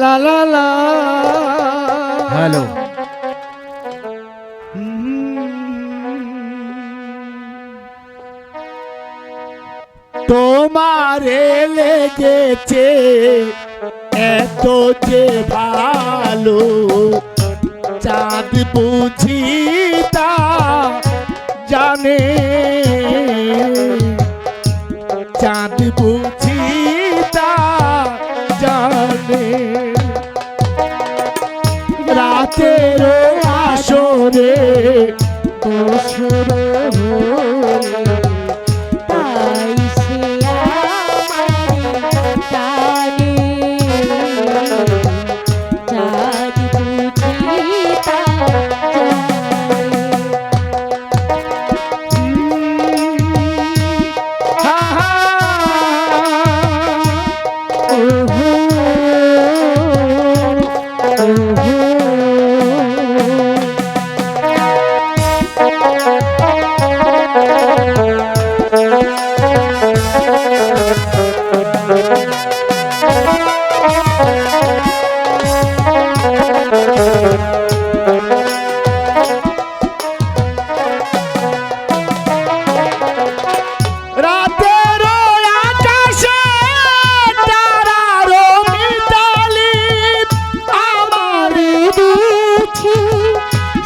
লা লা লা হ্যালো তোমারে লেগেছে এত যে ভালো চাঁদ বুঝি তা জানে রাতের আসরে বছর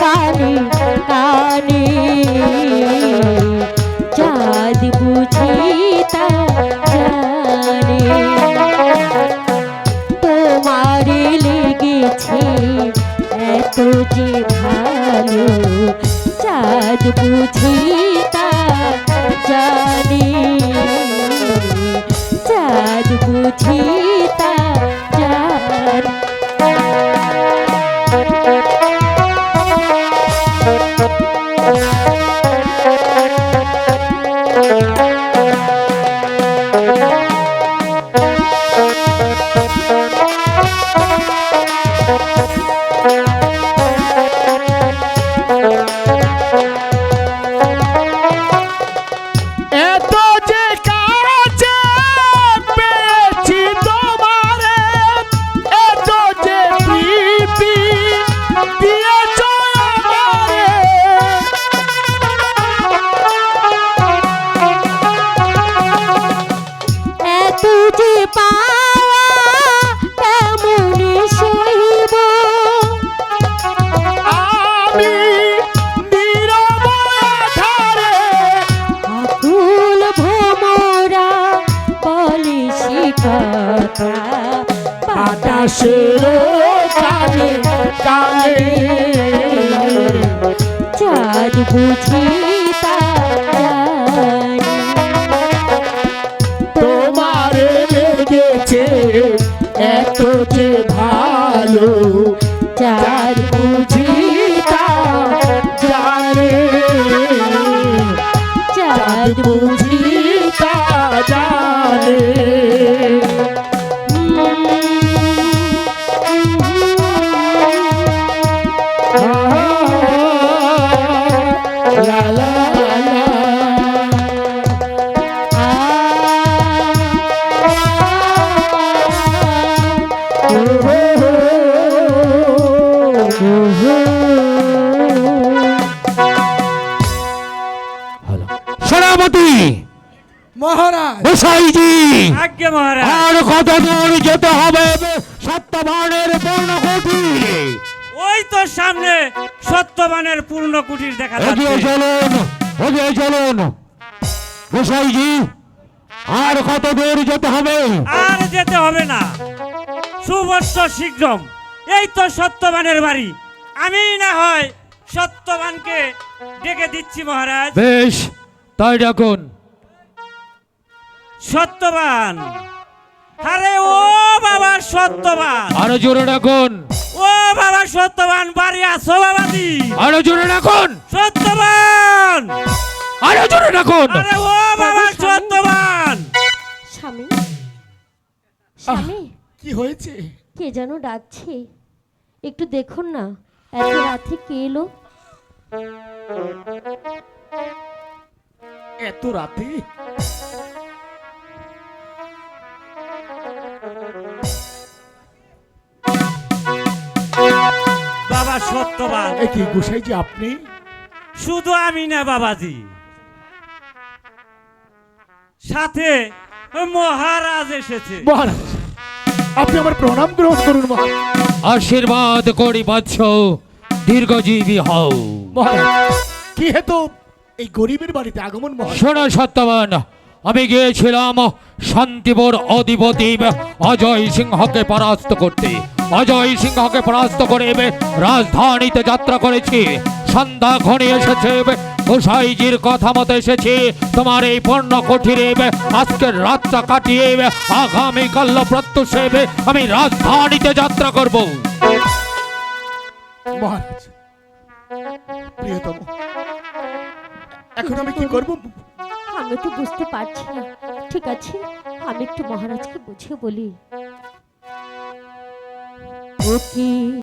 কানে কানে। চাঁদ বুঝি এত শিকতা কালে কালে চাঁদ বুঝি সেনাপতি! মহারাজ! গোসাইজি! আজ্ঞে মহারাজ! আর কত দূর যেতে হবে? সত্যবানের পূর্ণকোটি! ওই তো সামনে সত্যবানের পূর্ণ কুটির দেখা এগিয়ে চলুন এগিয়ে চলুন। গোসাইজি আর কত দূর যেতে হবে? আর যেতে হবে না। সুবর্ষ শীঘ্রম। এই তো সত্যবানের বাড়ি। আমি না হয় সত্যবানকে ডেকে দিচ্ছি মহারাজ। বেশ তাই ডাকুন। সত্যবান। আরে ও বাবা সত্যবান। আরও জোরে ডাকুন। ও বাবা সত্যবান বাড়ি আছো বাবাজি। আরও জোরে ডাকুন। সত্যবান। আরও জোরে ডাকুন। আরে ও বাবা সত্যবান। স্বামী? স্বামী? কি হয়েছে? কে যেন ডাকছে? একটু দেখুন না এত রাতে কে এলো? এত রাতে? বাবা সত্যবান এ কি গোসাই যে আপনি? শুধু আমি না বাবাজি। সাথে ওই মহারাজ এসেছে। মহারাজ। আপনি আমার প্রণাম গ্রহণ করুন মহারাজ। আশীর্বাদ করি বাচ্চ দীর্ঘজীবী হও। মহারাজ কি হেতু এই গরিবের বাড়িতে আগমন মহারাজ? শোনো সত্যবান আমি গিয়েছিলাম শান্তিপুর অধিপতি অজয় সিংহকে পরাস্ত করতে। অজয় সিংহকে পরাস্ত করে রাজধানীতে যাত্রা করেছি। সন্ধ্যা ঘনে এসেছে গোসাইজির কথা মতো এসেছি। তোমার এই পণ্য কুঠিরে আজকের রাতটা কাটিয়ে আগামীকাল প্রত্যুষে আমি রাজধানীতে যাত্রা করব। মহারাজ প্রিয়তম এখন আমি কি করব? আমি তো বুঝতে পারছি না। ঠিক আছে আমি একটু মহারাজকে বুঝিয়ে বলি।